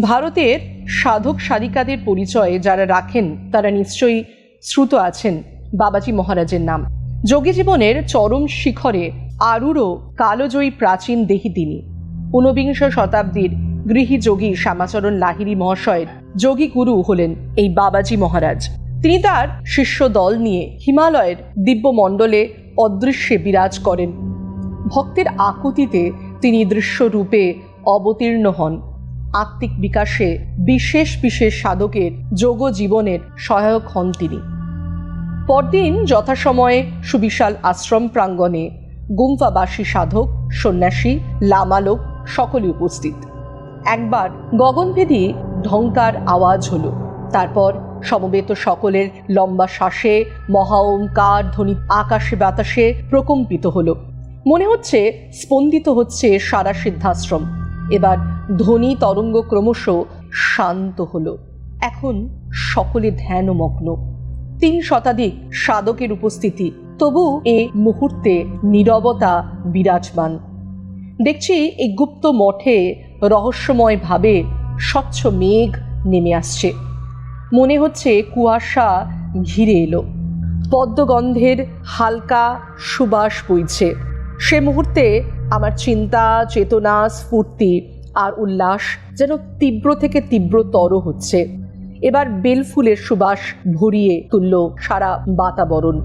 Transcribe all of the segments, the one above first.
ভারতের সাধক সাধিকাদের পরিচয়ে যারা রাখেন, তারা নিশ্চয়ই শ্রুত আছেন বাবাজি মহারাজের নাম। যোগী জীবনের চরম শিখরে আরুরও কালজয়ী প্রাচীন দেহি তিনি। ঊনবিংশ শতাব্দীর গৃহী যোগী শ্যামাচরণ লাহিড়ী মহাশয়ের যোগী গুরু হলেন এই বাবাজি মহারাজ। তিনি তার শিষ্য দল নিয়ে হিমালয়ের দিব্যমণ্ডলে অদৃশ্যে বিরাজ করেন। ভক্তের আকুতিতে তিনি দৃশ্যরূপে অবতীর্ণ হন। আত্মিক বিকাশে বিশেষ বিশেষ সাধকের যোগ জীবনের সহায়ক হন তিনি। পরদিন যথাসময়ে সুবিশাল আশ্রম প্রাঙ্গণে গুম্ফাবাসী সাধক, সন্ন্যাসী, লামালোক সকলে উপস্থিত। একবার গগনভেদী ঢঙ্কার আওয়াজ হলো। তারপর সমবেত সকলের লম্বা শ্বাসে মহা ওঙ্কার ধ্বনি আকাশে বাতাসে প্রকম্পিত হলো। মনে হচ্ছে স্পন্দিত হচ্ছে সারা সিদ্ধাশ্রম। এবার ধ্বনি তরঙ্গ ক্রমশ শান্ত হলো। এখন সকলে ধ্যানমগ্ন। তিন শতাধিক সাধকের উপস্থিতি, তবু এ মুহূর্তে নীরবতা বিরাজমান। দেখছি এই গুপ্ত মঠে রহস্যময় ভাবে স্বচ্ছ মেঘ নেমে আসছে। মনে হচ্ছে কুয়াশা ঘিরে এলো। পদ্মগন্ধের হালকা সুবাস বইছে। সে মুহূর্তে আমার চিন্তা, চেতনা, স্ফূর্তি আর উল্লাস যেন তীব্র থেকে তীব্রতর হচ্ছে। এবার বেলফুলের সুবাস ভরিয়ে তুলল সারা বাতাবরণ।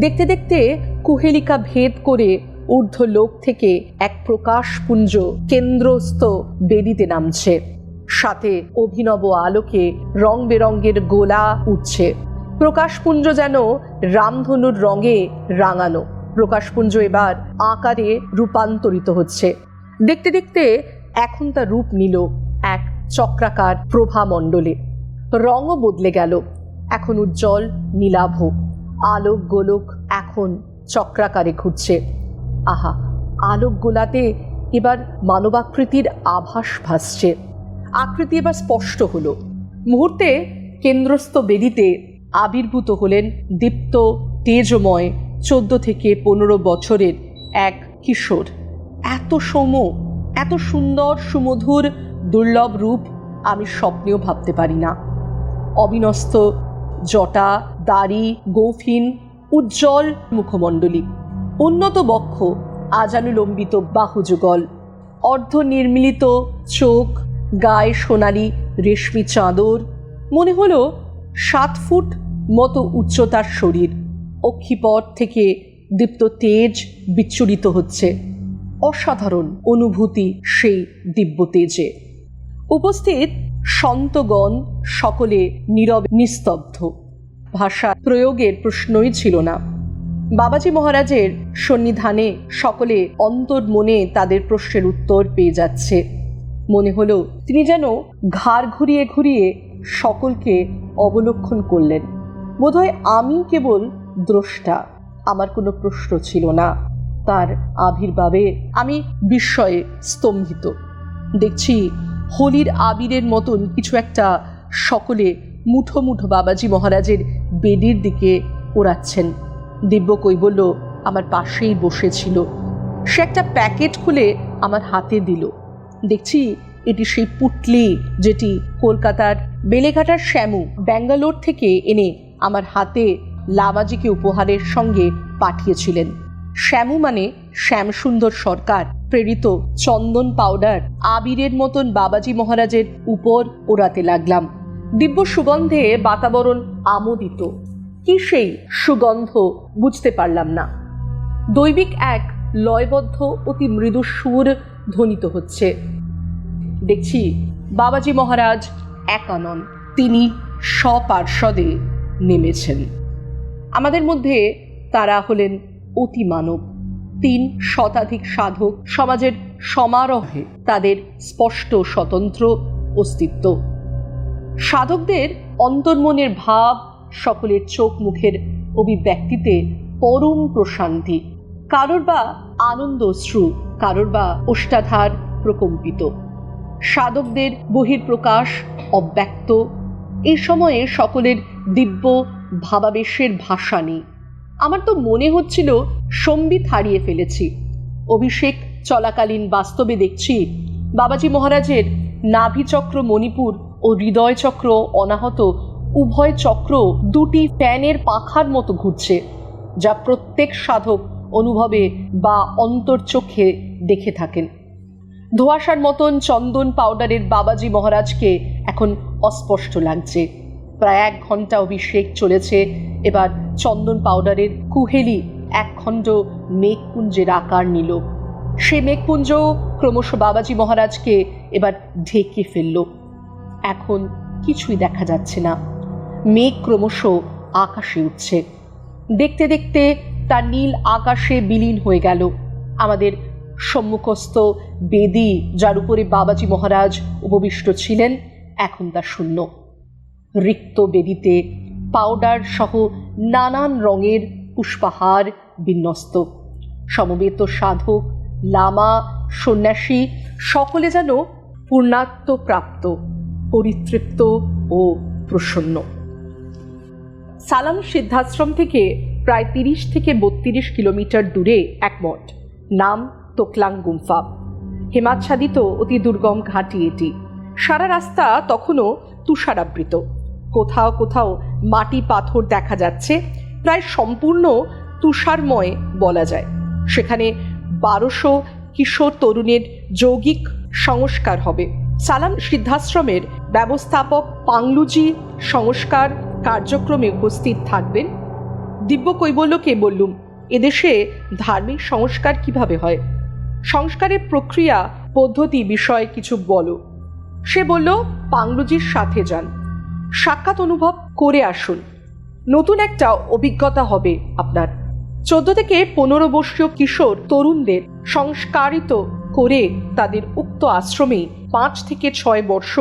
দেখতে দেখতে কুহেলিকা ভেদ করে ঊর্ধ্ব লোক থেকে এক প্রকাশপুঞ্জ কেন্দ্রস্থ বেদিতে নামছে। সাথে অভিনব আলোকে রং বেরঙ্গের গোলা উঠছে। প্রকাশপুঞ্জ যেন রামধনুর রঙে রাঙানো। প্রকাশপুঞ্জ এবার আকারে রূপান্তরিত হচ্ছে। দেখতে দেখতে এখন তা রূপ নিল এক চক্রাকার প্রভামণ্ডলে। রঙও বদলে গেল। এখন উজ্জ্বল, নীলাভ। আলোক গোলক এখন চক্রাকারে ঘুরছে। আহা, আলোক গোলাতে এবার মানবাকৃতির আভাস ভাসছে। আকৃতি এবার স্পষ্ট হলো। মুহূর্তে কেন্দ্রস্থ বেদিতে আবির্ভূত হলেন দীপ্ত, তেজময় চোদ্দ থেকে পনেরো বছরের এক কিশোর। এত সম এত সুন্দর, সুমধুর, দুর্লভ রূপ আমি স্বপ্নেও ভাবতে পারি না। অবিনস্ত, জটা, দাড়ি, গৌফিন, উজ্জ্বল মুখমণ্ডলী। উন্নত বক্ষ, আজানুলম্বিত বাহুযুগল। অর্ধ নির্মিলিত চোখ, গায়ে সোনালি রেশমি চাদর, মনে হলো সাত ফুট মতো উচ্চতার শরীর। অক্ষিপট থেকে দীপ্ত তেজ বিচ্ছুরিত হচ্ছে। অসাধারণ অনুভূতি সেই দিব্য তেজে। উপস্থিত সন্তগণ সকলে নীরব নিস্তব্ধ। ভাষা প্রয়োগের প্রশ্নই ছিল না। বাবাজি মহারাজের সন্নিধানে সকলে অন্তর মনে তাদের প্রশ্নের উত্তর পেয়ে যাচ্ছে। মনে হলো তিনি যেন ঘাড় ঘুরিয়ে ঘুরিয়ে সকলকে অবলক্ষণ করলেন। বোধহয় আমি কেবল দ্রষ্টা। আমার কোনো প্রশ্ন ছিল না। তার আবির্ভাবে আমি বিস্ময়ে স্তম্ভিত। দেখছি হোলির আবিরের মতন কিছু একটা সকলে মুঠো মুঠো বাবাজি মহারাজের বেদির দিকে ওড়াচ্ছেন। দিব্য কৈবল্য আমার পাশেই বসেছিল। সে একটা প্যাকেট খুলে আমার হাতে দিল। দেখছি এটি সেই পুটলি যেটি কলকাতার বেলেঘাটার শ্যামু, ব্যাঙ্গালোর থেকে এনে আমার হাতে লাবাজিকে উপহারের সঙ্গে পাঠিয়েছিলেন। শ্যামু মানে শ্যামসুন্দর সরকার, প্রেরিত চন্দন পাউডার, আবিরের মতন বাবাজি মহারাজের উপর ওড়াতে লাগলাম। দিব্য সুগন্ধে বাতাবরণ আমোদিত। কি সেই সুগন্ধ বুঝতে পারলাম না। দৈবিক এক লয়বদ্ধ অতি মৃদু সুর ধ্বনিত হচ্ছে। দেখছি বাবাজি মহারাজ একানন তিনি স্বপার্শ্বদে নেমেছেন। আমাদের মধ্যে তারা হলেন অতি মানব তিন শতাধিক সাধক সমাজের সমারোহে তাদের স্পষ্ট স্বতন্ত্র অস্তিত্ব। সাধকদের অন্তর্মনের ভাব সকলের চোখ মুখের অভিব্যক্তিতে পরম প্রশান্তি। কারোর বা আনন্দ শ্রু কারোর বা ওষ্ঠাধার প্রকম্পিত। সাধকদের বহির্প্রকাশ অব্যক্ত। এই সময়ে সকলের দিব্য ভাবাবেশের ভাষা নেই। আমার তো মনে হচ্ছিল সম্বিত হারিয়ে ফেলেছি। অভিষেক চলাকালীন বাস্তবে দেখছি বাবাজি মহারাজের নাভিচক্র মণিপুর ও হৃদয়চক্র অনাহত উভয় চক্র দুটি ফ্যানের পাখার মতো ঘুরছে, যা প্রত্যেক সাধক অনুভবে বা অন্তর্চোখে দেখে থাকেন। ধোঁয়াশার মতন চন্দন পাউডারের বাবাজি মহারাজকে এখন অস্পষ্ট লাগছে। প্রায় এক ঘণ্টা অভিষেক চলেছে। এবার চন্দন পাউডারের কুহেলি একখণ্ড মেঘপুঞ্জের আকার নিল। সে মেঘপুঞ্জ ক্রমশ বাবাজি মহারাজকে এবার ঢেকে ফেলল। এখন কিছুই দেখা যাচ্ছে না। মেঘ ক্রমশ আকাশে উঠছে। দেখতে দেখতে তার নীল আকাশে বিলীন হয়ে গেল। আমাদের সম্মুখস্থ বেদি, যার উপরে বাবাজি মহারাজ উপবিষ্ট ছিলেন, এখন তা শূন্য। রিক্ত বেদিতে পাউডার সহ নানান রঙের পুষ্পাহার বিন্যস্ত। সমবেত সাধক, লামা, সন্ন্যাসী সকলে যেন পূর্ণাত্ম প্রাপ্ত, পরিতৃপ্ত ও প্রসন্ন। সালাম সিদ্ধাশ্রম থেকে প্রায় তিরিশ থেকে বত্রিশ কিলোমিটার দূরে এক মঠ, নাম তোকলাং গুম্ফা। হেমাচ্ছাদিত অতি দুর্গম ঘাটি এটি। সারা রাস্তা তখনও তুষারাবৃত। কোথাও কোথাও মাটি পাথর দেখা যাচ্ছে। প্রায় সম্পূর্ণ তুষারময় বলা যায়। সেখানে বারোশো কিশোর তরুণের যৌগিক সংস্কার হবে। সালাম সিদ্ধাশ্রমের ব্যবস্থাপক পাংলুজি সংস্কার কার্যক্রমে উপস্থিত থাকবেন। দিব্য কৈবল্যকে বললুম, এদেশে ধার্মিক সংস্কার কীভাবে হয়? সংস্কারের প্রক্রিয়া, পদ্ধতি বিষয়ে কিছু বলো। সে বলল, পাংলুজির সাথে যান। সাক্ষাৎ অনুভব করে আসুন। নতুন একটা অভিজ্ঞতা হবে আপনার। চোদ্দ থেকে পনেরো বর্ষীয় কিশোর তরুণদের সংস্কারিত করে তাদের উক্ত আশ্রমে পাঁচ থেকে ছয় বর্ষ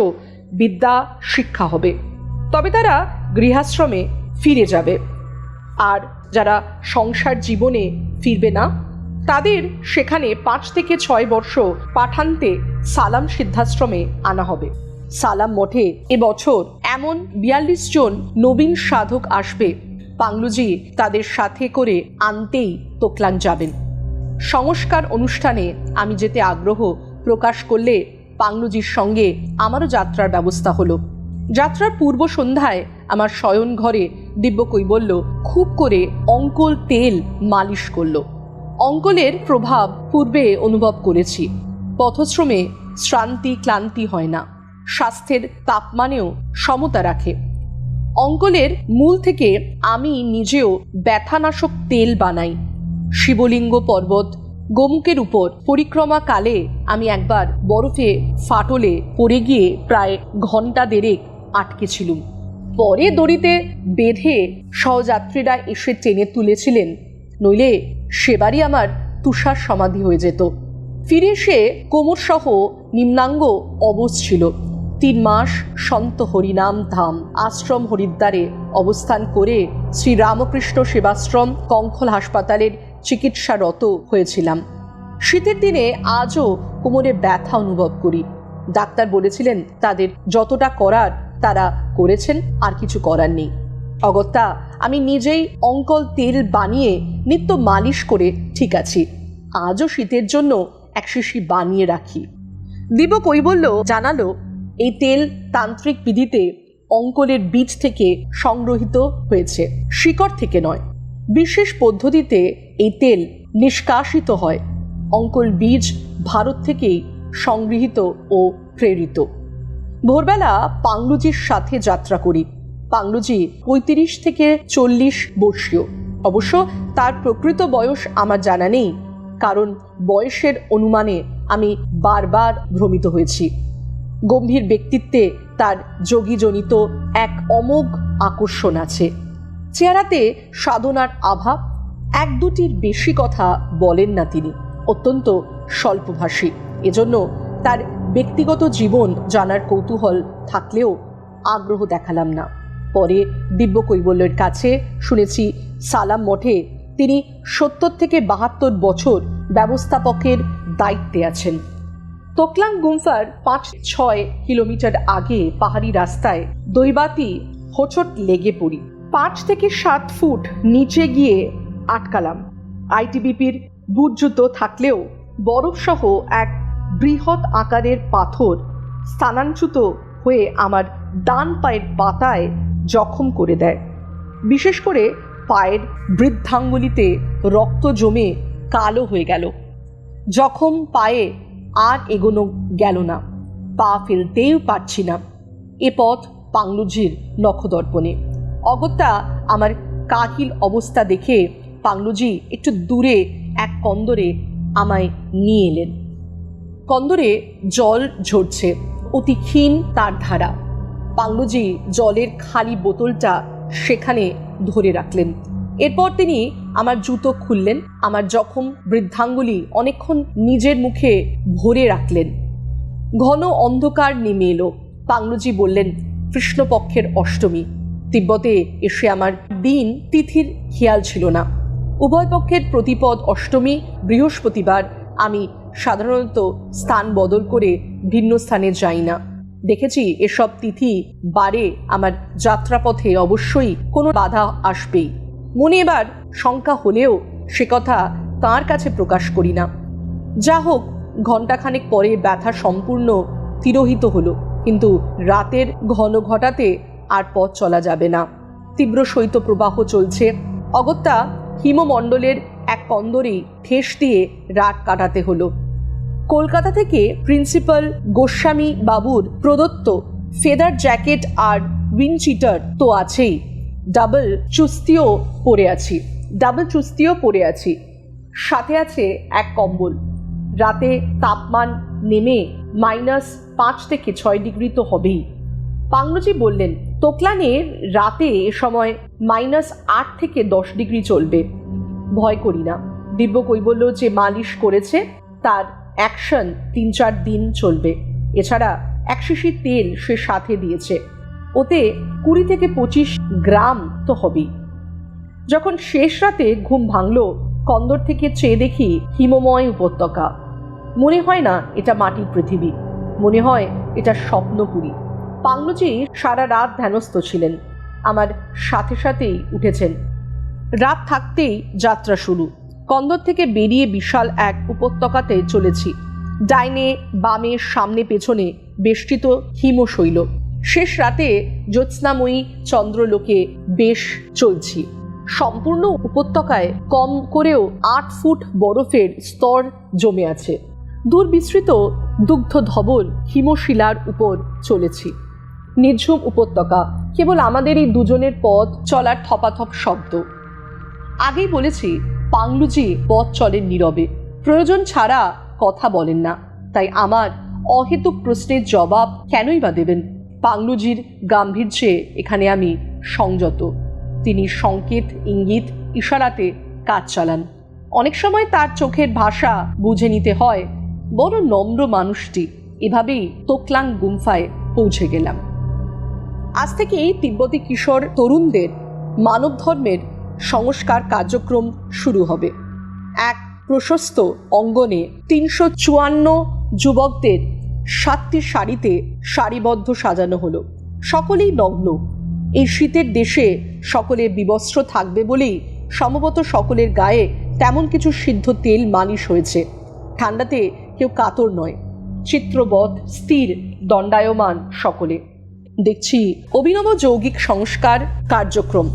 বিদ্যা, শিক্ষা হবে। তবে তারা গৃহাশ্রমে ফিরে যাবে। আর যারা সংসার জীবনে ফিরবে না, তাদের সেখানে পাঁচ থেকে ছয় বর্ষ পাঠান্তে সালাম সিদ্ধাশ্রমে আনা হবে। সালাম মঠে এবছর এমন বিয়াল্লিশ জন নবীন সাধক আসবে। পাংলুজি তাদের সাথে করে আনতেই তোকলাং যাবেন। সংস্কার অনুষ্ঠানে আমি যেতে আগ্রহ প্রকাশ করলে পাংলুজির সঙ্গে আমারও যাত্রার ব্যবস্থা হলো। যাত্রার পূর্ব সন্ধ্যায় আমার শয়ন ঘরে দিব্য কৈবল্য খুব করে অঙ্কল তেল মালিশ করল। অঙ্কলের প্রভাব পূর্বে অনুভব করেছি। পথশ্রমে শ্রান্তি ক্লান্তি হয় না। স্বাস্থ্যের তাপমানেও সমতা রাখে। অঙ্কলের মূল থেকে আমি নিজেও ব্যথানাশক তেল বানাই। শিবলিঙ্গ পর্বত গোমুকের উপর পরিক্রমা কালে আমি একবার বরফে ফাটলে পড়ে গিয়ে প্রায় ঘণ্টা দেড়েক আটকেছিলুম। পরে দড়িতে বেঁধে সহযাত্রীরা এসে টেনে তুলেছিলেন, নইলে সেবারই আমার তুষার সমাধি হয়ে যেত। ফিরে এসে কোমরসহ নিম্নাঙ্গ অবশ ছিল। তিন মাস সন্ত হরিনাম ধাম আশ্রম হরিদ্বারে অবস্থান করে শ্রী রামকৃষ্ণ সেবাশ্রম কঙ্খল হাসপাতালের চিকিৎসারত হয়েছিলাম। শীতের দিনে আজও কোমরে ব্যথা অনুভব করি। ডাক্তার বলেছিলেন, তাদের যতটা করার তারা করেছেন, আর কিছু করার নেই। অগত্যা, আমি নিজেই অঙ্কল তেল বানিয়ে নিত্য মালিশ করে ঠিক আছি। আজও শীতের জন্য এক শিশি বানিয়ে রাখি। দিব কৈবল্য জানালো এই তেল তান্ত্রিক বিধিতে অঙ্কলের বীজ থেকে সংগ্রহিত হয়েছে, শিকড় থেকে নয়। বিশেষ পদ্ধতিতে এই তেল নিষ্কাশিত হয়। অঙ্কল বীজ ভারত থেকেই সংগৃহীত ও প্রেরিত। ভোরবেলা পাংলুজির সাথে যাত্রা করি। পাংলুজি পঁয়ত্রিশ থেকে চল্লিশ বর্ষীয়। অবশ্য তার প্রকৃত বয়স আমার জানা নেই, কারণ বয়সের অনুমানে আমি বারবার ভ্রমিত হয়েছি। গম্ভীর ব্যক্তিত্বে তার যোগীজনিত এক অমোঘ আকর্ষণ আছে। চেহারাতে সাধনার আভাব এক দুটির বেশি কথা বলেন না তিনি, অত্যন্ত স্বল্পভাষী। এজন্য তার ব্যক্তিগত জীবন জানার কৌতূহল থাকলেও আগ্রহ দেখালাম না। পরে দিব্য কৈবল্যের কাছে শুনেছি, সালাম মঠে তিনি সত্তর থেকে বাহাত্তর বছর ব্যবস্থাপকের দায়িত্বে আছেন। তোকলাং গুম্ফার পাঁচ ছয় কিলোমিটার আগে পাহাড়ি রাস্তায় দৈবাতি হোঁচট লেগে পড়ি। পাঁচ থেকে সাত ফুট নিচে গিয়ে আটকালাম। আইটিবিপির বুট জুতো থাকলেও বরফসহ এক বৃহৎ আকারের পাথর স্থানাঞ্চ্যুত হয়ে আমার ডান পায়ের পাতায় জখম করে দেয়। বিশেষ করে পায়ের বৃদ্ধাঙ্গুলিতে রক্ত জমে কালো হয়ে গেল। জখম পায়ে আর এগোনো গেল না। পা ফেলতেও পারছি না। এ পথ পাংলুজির নখদর্পণে। অগত্যা আমার কাহিল অবস্থা দেখে পাংলুজি একটু দূরে এক কন্দরে আমায় নিয়ে এলেন। কন্দরে জল ঝরছে, অতি ক্ষীণ তার ধারা। পাংলুজি জলের খালি বোতলটা সেখানে ধরে রাখলেন। এরপর তিনি আমার জুতো খুললেন, আমার জখম বৃদ্ধাঙ্গুলি অনেকক্ষণ নিজের মুখে ভরে রাখলেন। ঘন অন্ধকার নেমে এলো। পাংলুজি বললেন, কৃষ্ণপক্ষের অষ্টমী। তিব্বতে এসে আমার দিন তিথির খেয়াল ছিল না। উভয় পক্ষের প্রতিপদ অষ্টমী, বৃহস্পতিবার। আমি সাধারণত স্থান বদল করে ভিন্ন স্থানে যাই না। দেখেছি এসব তিথি বারে আমার যাত্রাপথে অবশ্যই কোনো বাধা আসবেই। মনে এবার শঙ্কা হলেও সে কথা তার কাছে প্রকাশ করি না। যা হোক, ঘণ্টাখানেক পরে ব্যথা সম্পূর্ণ তিরোহিত হলো, কিন্তু রাতের ঘন ঘটাতে আর পথ চলা যাবে না। তীব্র শৈত্যপ্রবাহ চলছে। অগত্যা হিমমণ্ডলের এক কন্দরেই ঠেস দিয়ে রাত কাটাতে হলো। কলকাতা থেকে প্রিন্সিপাল গোস্বামী বাবুর প্রদত্ত ফেদার জ্যাকেট আর উইনচিটার তো আছেই। ডাবল চুস্তিও পরে আছি ডাবল চুস্তিও পরে আছি। সাথে আছে এক কম্বল। রাতে তাপমান নেমে মাইনাস পাঁচ থেকে ছয় ডিগ্রি তো হবেই। পাংলুজি বললেন, তোকলানের রাতে এ সময় মাইনাস আট থেকে দশ ডিগ্রি চলবে। ভয় করি না। দিব্য কৈবল্য যে মালিশ করেছে, তার অ্যাকশন তিন চার দিন চলবে। এছাড়া এক শিশি তেল সে সাথে দিয়েছে। ওতে কুড়ি থেকে পঁচিশ গ্রাম তো হবেই। যখন শেষ রাতে ঘুম ভাঙলো, কন্দর থেকে চেয়ে দেখি হিমময় উপত্যকা। মনে হয় না এটা মাটির পৃথিবী। মনে হয় এটা স্বপ্নপুরী। পাংলুজি সারা রাত ধ্যানস্থ ছিলেন। আমার সাথে সাথেই উঠেছেন। রাত থাকতেই যাত্রা শুরু। কন্দর থেকে বেরিয়ে বিশাল এক উপত্যকাতে চলেছি। ডাইনে, বামে, সামনে, পেছনে বেষ্টিত হিমশৈল। শেষ রাতে জ্যোৎস্নাময়ী চন্দ্রলোকে বেশ চলছি। সম্পূর্ণ উপত্যকায় কম করেও আট ফুট বরফের স্তর জমে আছে। দূর বিস্তৃত দুগ্ধ ধবল হিমশিলার উপর চলেছি। নিঝুম উপত্যকা, কেবল আমাদের এই দুজনের পথ চলার থপাথপ শব্দ। আগেই বলেছি, পাংলুজি পথ চলেন নীরবে। প্রয়োজন ছাড়া কথা বলেন না। তাই আমার অহেতুক প্রশ্নের জবাব কেনই বা দেবেন? পাংলুজির গাম্ভীর্যে এখানে আমি সংযত। তিনি সংকেত, ইঙ্গিত, ইশারাতে কাজ চালান। অনেক সময় তার চোখের ভাষা বুঝে নিতে হয়, বড় নম্র মানুষটি। এভাবেই তোকলাং গুম্ফায় পৌঁছে গেলাম। আজ থেকেই তিব্বতী কিশোর তরুণদের মানব ধর্মের সংস্কার কার্যক্রম শুরু হবে। এক প্রশস্ত অঙ্গনে তিনশো চুয়ান্ন যুবকদের সাতটি শাড়িতে সারিবদ্ধ সাজানো হলো। সকলেই নগ্ন। এই শীতের দেশে সকলে বিবস্ত্র থাকবে বলেই সম্ভবত সকলের গায়ে তেমন কিছু সিদ্ধ তেল মালিশ হয়েছে। ঠান্ডাতে কেউ কাতর নয়। চিত্রবৎ, স্থির, দণ্ডায়মান সকলে। দেখছি অভিনব যৌগিক সংস্কার কার্যক্রম।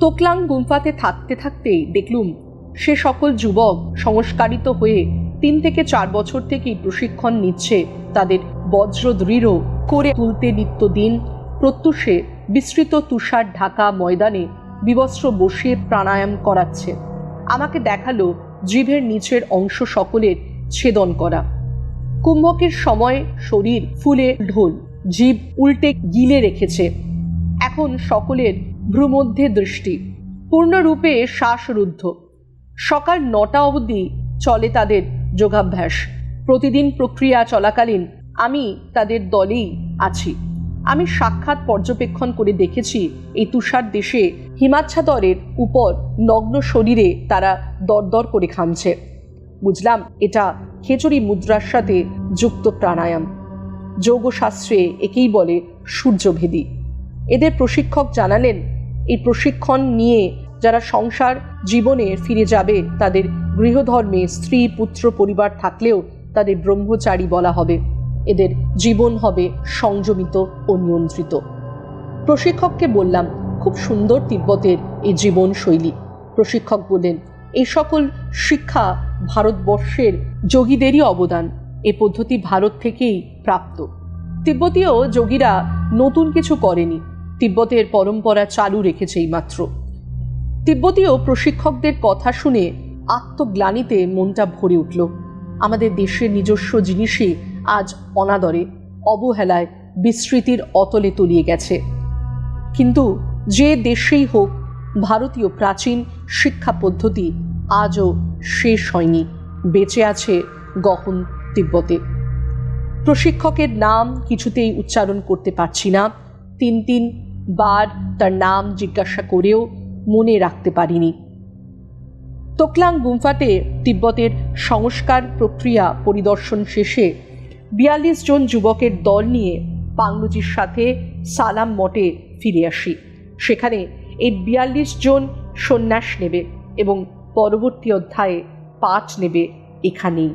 তোকলাং গুম্ফাতে থাকতে থাকতেই দেখলুম সে সকল যুবক সংস্কারিত হয়ে তিন থেকে চার বছর থেকেই প্রশিক্ষণ নিচ্ছে তাদের বজ্র দৃঢ় করে তুলতে নিত্যদিন প্রত্যুষে বিস্তৃত তুষার ঢাকা ময়দানে বিবস্ত্র বসিয়ে প্রাণায়াম করাচ্ছে। আমাকে দেখাল জিভের নিচের অংশ সকলের ছেদন করা। কুম্ভকের সময় শরীর ফুলে ঢোল, জীব উল্টে গিলে রেখেছে। এখন সকলের ভ্রুমধ্যে দৃষ্টি। পূর্ণরূপে শ্বাসরুদ্ধ। সকাল নটা অবধি চলে তাদের যোগাভ্যাস। প্রতিদিন প্রক্রিয়া চলাকালীন আমি তাদের দলেই আছি। আমি সাক্ষাৎ পর্যবেক্ষণ করে দেখেছি, এই তুষার দেশে হিমাচ্ছাদরের উপর নগ্ন শরীরে তারা দরদর করে খামছে। বুঝলাম, এটা খেচুরি মুদ্রার সাথে যুক্ত প্রাণায়াম। যোগশাস্ত্রে একেই বলে সূর্যভেদী। এদের প্রশিক্ষক জানালেন, এই প্রশিক্ষণ নিয়ে যারা সংসার জীবনে ফিরে যাবে তাদের গৃহধর্মে স্ত্রী, পুত্র, পরিবার থাকলেও তাদের ব্রহ্মচারী বলা হবে। এদের জীবন হবে সংযমিত ও নিয়ন্ত্রিত। প্রশিক্ষককে বললাম, খুব সুন্দর তিব্বতের এই জীবনশৈলী। প্রশিক্ষক বললেন এই সকল শিক্ষা ভারতবর্ষের যোগীদেরই অবদান। এ পদ্ধতি ভারত থেকেই প্রাপ্ত। তিব্বতীয় যোগীরা নতুন কিছু করেনি। তিব্বতের পরম্পরা চালু রেখেছে মাত্র তিব্বতীয় প্রশিক্ষকদের কথা শুনে আত্মগ্লানিতে মনটা ভরে উঠল। আমাদের দেশের নিজস্ব জিনিসই আজ অনাদরে, অবহেলায় বিস্মৃতির অতলে তলিয়ে গেছে। কিন্তু যে দেশেই হোক, ভারতীয় প্রাচীন শিক্ষা পদ্ধতি আজও শেষ হয়নি, বেঁচে আছে গহন তিব্বতে। প্রশিক্ষকের নাম কিছুতেই উচ্চারণ করতে পারছি না, তিন তিন বার তার নাম জিজ্ঞাসা করেও মনে রাখতে পারিনি। তোকলাং গুম্ফাতে তিব্বতের সংস্কার প্রক্রিয়া পরিদর্শন শেষে বিয়াল্লিশ জন যুবকের দল নিয়ে পাংলুজির সাথে সালাম মঠে ফিরে আসি। সেখানে এই বিয়াল্লিশ জন সন্ন্যাস নেবে এবং পরবর্তী অধ্যায়ে পাঠ নেবে এখানেই।